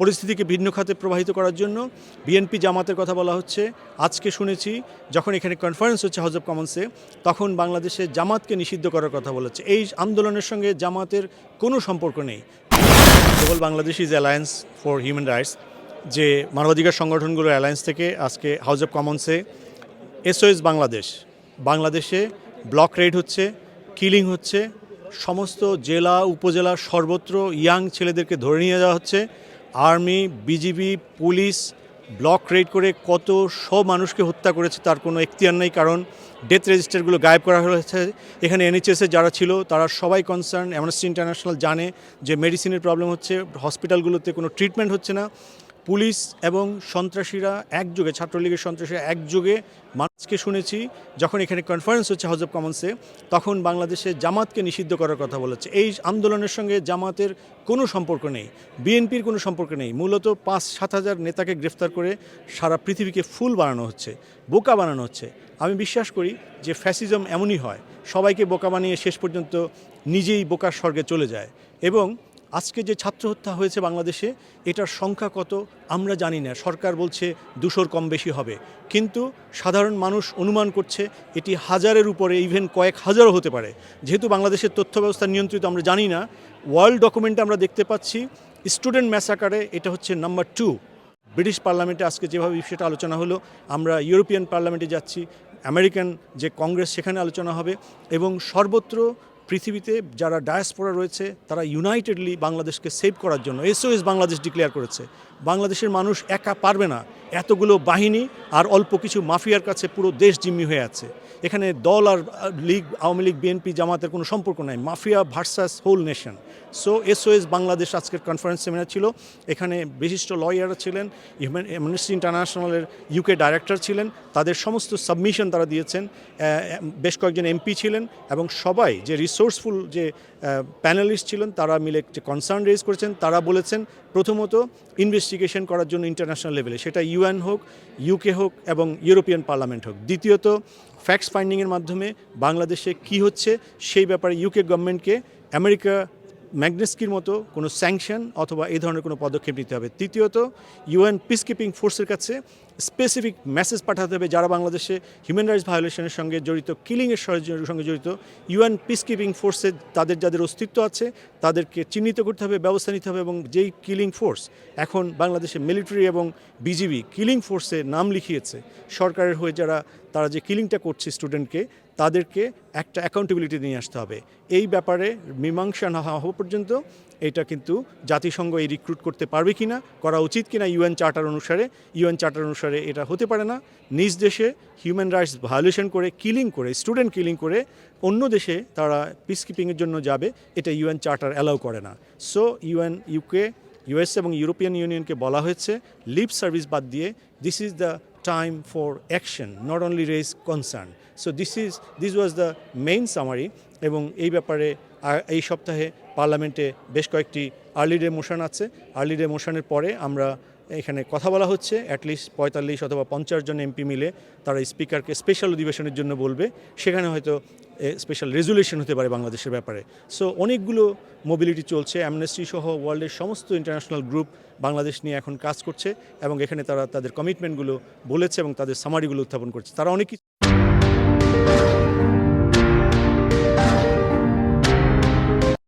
পরিস্থিতিকে ভিন্ন খাতে প্রবাহিত করার জন্য বিএনপি জামাতের কথা বলা হচ্ছে। আজকে শুনেছি, যখন এখানে কনফারেন্স হচ্ছে হাউস অফ কমন্সে তখন বাংলাদেশে জামাতকে নিষিদ্ধ করার কথা বলেছে। এই আন্দোলনের সঙ্গে জামাতের কোনো সম্পর্ক নেই। কেবল Bangladesh is alliance for human rights যে মানবাধিকার সংগঠনগুলোর অ্যালায়েন্স থেকে আজকে হাউস অফ কমন্সে এসওএস বাংলাদেশ, বাংলাদেশে ব্লক রেড হচ্ছে কিলিং হচ্ছে, সমস্ত জেলা উপজেলা সর্বত্র ইয়াং ছেলেদেরকে ধরে নিয়ে যাওয়া হচ্ছে। Army, BGB, police block raid করে কত সব মানুষকে হত্যা করেছে তার কোনো এখতিয়ার নেই, কারণ ডেথ রেজিস্টারগুলো গায়েব করা হয়েছে। এখানে এনএইচএসে যারা ছিল, তারা সবাই কনসার্ন অ্যামনেস্টি ইন্টারন্যাশনাল জানে যে মেডিসিনের প্রবলেম হচ্ছে হসপিটালগুলোতে কোনো ট্রিটমেন্ট হচ্ছে না। পুলিশ এবং সন্ত্রাসীরা একযোগে, ছাত্রলীগের সন্ত্রাসীরা একযোগে মানুষকে শুনেছি, যখন এখানে কনফারেন্স হচ্ছে হাউস অফ কমন্সে তখন বাংলাদেশে জামাতকে নিষিদ্ধ করার কথা বলেছে। এই আন্দোলনের সঙ্গে জামাতের কোনো সম্পর্ক নেই, বিএনপির কোনো সম্পর্ক নেই। মূলত পাঁচ, সাত হাজার নেতাকে গ্রেফতার করে সারা পৃথিবীকে ফুল বানানো হচ্ছে, বোকা বানানো হচ্ছে। আমি বিশ্বাস করি যে ফ্যাসিজম এমনই হয়, সবাইকে বোকা বানিয়ে শেষ পর্যন্ত নিজেই বোকার স্বর্গে চলে যায়। এবং আজকে যে ছাত্র হত্যা হয়েছে বাংলাদেশে, এটার সংখ্যা কত আমরা জানি না। সরকার বলছে দুশোর কম বেশি হবে। কিন্তু সাধারণ মানুষ অনুমান করছে এটি হাজারের উপরে ইভেন কয়েক হাজারও হতে পারে। যেহেতু বাংলাদেশের তথ্য ব্যবস্থা নিয়ন্ত্রিত আমরা জানি না, ওয়ার্ল্ড ডকুমেন্টে আমরা দেখতে পাচ্ছি স্টুডেন্ট ম্যাসাকারে এটা হচ্ছে নাম্বার টু। ব্রিটিশ পার্লামেন্টে আজকে যেভাবে বিষয়টা আলোচনা হলো, আমরা ইউরোপিয়ান পার্লামেন্টে যাচ্ছি, আমেরিকান যে কংগ্রেস সেখানে আলোচনা হবে এবং সর্বত্র পৃথিবীতে যারা ডায়াসপোরা রয়েছে, তারা ইউনাইটেডলি বাংলাদেশকে সেভ করার জন্য এসওএস বাংলাদেশ ডিক্লেয়ার করেছে। বাংলাদেশের মানুষ একা পারবে না। এতগুলো বাহিনী আর অল্প কিছু মাফিয়ার কাছে পুরো দেশ জিম্মি হয়ে আছে। এখানে দল আর লীগ, আওয়ামী লীগ বিএনপি জামাতের কোনো সম্পর্ক নাই। Mafia versus whole nation. So SOS Bangladesh আজকের কনফারেন্স সেমিনার ছিল। এখানে বিশিষ্ট লয়াররা ছিলেন হিউম্যান অ্যামনেস্টি ইন্টারন্যাশনালের ইউকে ডাইরেক্টর ছিলেন। তাদের সমস্ত সাবমিশন তারা দিয়েছেন। বেশ কয়েকজন এমপি ছিলেন এবং সবাই যে রিসোর্সফুল যে প্যানেলিস্ট ছিলেন, তারা মিলে যে কনসার্ন রেজ করেছেন, তারা বলেছেন প্রথমত ইনভেস্টিগেশন করার জন্য ইন্টারন্যাশনাল লেভেলে সেটা ইউএন হোক ইউকে হোক এবং ইউরোপিয়ান পার্লামেন্ট হোক। দ্বিতীয়ত ফ্যাক্টস ফাইন্ডিংয়ের মাধ্যমে বাংলাদেশে কি হচ্ছে, সেই ব্যাপারে ইউকে গভর্নমেন্টকে আমেরিকা ম্যাগনেস্কির মতো কোনো স্যাংশন অথবা এই ধরনের কোনো পদক্ষেপ নিতে হবে। তৃতীয়ত, ইউএন পিস কিপিং ফোর্সের কাছে স্পেসিফিক মেসেজ পাঠাতে হবে যারা বাংলাদেশে হিউম্যান রাইটস ভায়োলেশনের সঙ্গে জড়িত কিলিংয়ের সঙ্গে জড়িত। ইউএন পিস কিপিং ফোর্সে তাদের যাদের অস্তিত্ব আছে, তাদেরকে চিহ্নিত করতে হবে, ব্যবস্থা নিতে হবে এবং যেই কিলিং ফোর্স এখন বাংলাদেশে মিলিটারি এবং বিজিবি কিলিং ফোর্সে নাম লিখিয়েছে, সরকারের হয়ে যারা, তারা যে কিলিংটা করছে স্টুডেন্টকে তাদেরকে একটা অ্যাকাউন্টেবিলিটি নিয়ে আসতে হবে। এই ব্যাপারে মীমাংসা না হওয়া পর্যন্ত এটা কিন্তু জাতিসংঘ এই রিক্রুট করতে পারবে কি না করা উচিত কিনা ইউএন চার্টার অনুসারে ইউএন চার্টার অনুসারে এটা হতে পারে না। নিজ দেশে হিউম্যান রাইটস ভায়োলেশন করে কিলিং করে স্টুডেন্ট কিলিং করে অন্য দেশে তারা পিস কিপিংয়ের জন্য যাবে, এটা ইউএন চার্টার অ্যালাউ করে না। সো ইউএন ইউকে ইউএস এবং ইউরোপিয়ান ইউনিয়নকে বলা হয়েছে লিভ সার্ভিস বাদ দিয়ে this is the time for action, not only raise concern. So this is this was the main summary এবং এই ব্যাপারে এই সপ্তাহে পার্লামেন্টে বেশ কয়েকটি আর্লি ডে মোশন আছে আর্লি ডে মোশনের পরে আমরা এখানে কথা বলা হচ্ছে অ্যাটলিস্ট পঁয়তাল্লিশ অথবা পঞ্চাশ জন এমপি মিলে তারা স্পিকারকে স্পেশাল অধিবেশনের জন্য বলবে। সেখানে হয়তো স্পেশাল রেজুলেশন হতে পারে বাংলাদেশের ব্যাপারে। সো অনেকগুলো মোবিলিটি চলছে অ্যামনেস্টি সহ ওয়ার্ল্ডের সমস্ত ইন্টারন্যাশনাল গ্রুপ বাংলাদেশ নিয়ে এখন কাজ করছে এবং এখানে তারা তাদের কমিটমেন্টগুলো বলেছে এবং তাদের সামারিগুলো উত্থাপন করছে। তারা অনেক কিছু